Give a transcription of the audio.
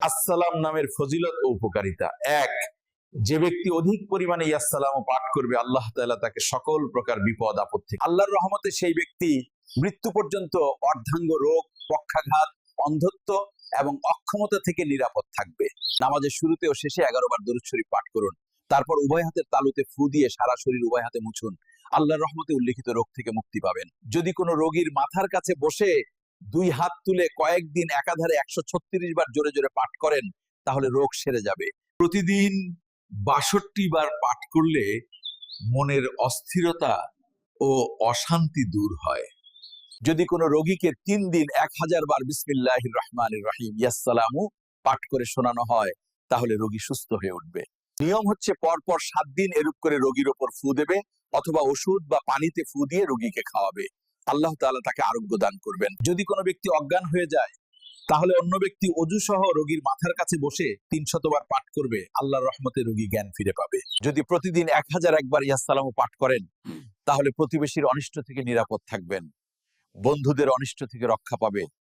আসসালাম নামের ফজিলত ও উপকারিতা। এক, যে ব্যক্তি অধিক পরিমাণে ইয়াসালাম পাঠ করবে, আল্লাহ তাআলা তাকে সকল প্রকার বিপদ, আপদ থেকে আল্লাহর রহমতে সেই ব্যক্তি মৃত্যু পর্যন্ত অর্ধাঙ্গ রোগ, পক্ষাঘাত, অন্ধত্ব এবং অক্ষমতা থেকে নিরাপদ থাকবে। নামাজের শুরুতে ও শেষে এগারো বার দরুদ শরীফ পাঠ করুন। তারপর উভয় হাতের তালুতে ফু দিয়ে সারা শরীর উভয় হাতে মুছুন। আল্লাহর রহমতে উল্লেখিত রোগ থেকে মুক্তি পাবেন। যদি কোনো রোগীর মাথার কাছে বসে দুই হাত তুলে কয়েকদিন একাধারে একশো ছত্রিশ বার জোরে জোরে পাঠ করেন, তাহলে রোগ সেরে যাবে। প্রতিদিন বাষট্টি বার পাঠ করলে মনের অস্থিরতা ও অশান্তি দূর হয়। যদি কোনো রোগীকে তিন দিন এক হাজার বার বিসমিল্লাহ রহমান রহিম ইয়াসালামু পাঠ করে শোনানো হয়, তাহলে রোগী সুস্থ হয়ে উঠবে। নিয়ম হচ্ছে পরপর সাত দিন এরূপ করে রোগীর ওপর ফু দেবে, অথবা ওষুধ বা পানিতে ফু দিয়ে রোগীকে খাওয়াবে। আল্লাহ তালা তাকে আরোগ্য দান করবেন। যদি কোনো ব্যক্তি অজ্ঞান হয়ে যায়, তাহলে অন্য ব্যক্তি অজু সহ রোগীর মাথার কাছে বসে তিন শতবার পাঠ করবে, আল্লাহর রহমতে রোগী জ্ঞান ফিরে পাবে। যদি প্রতিদিন এক হাজার একবার ইয়াসালাম পাঠ করেন, তাহলে প্রতিবেশীর অনিষ্ট থেকে নিরাপদ থাকবেন। বন্ধুদের অনিষ্ট থেকে রক্ষা পাবে।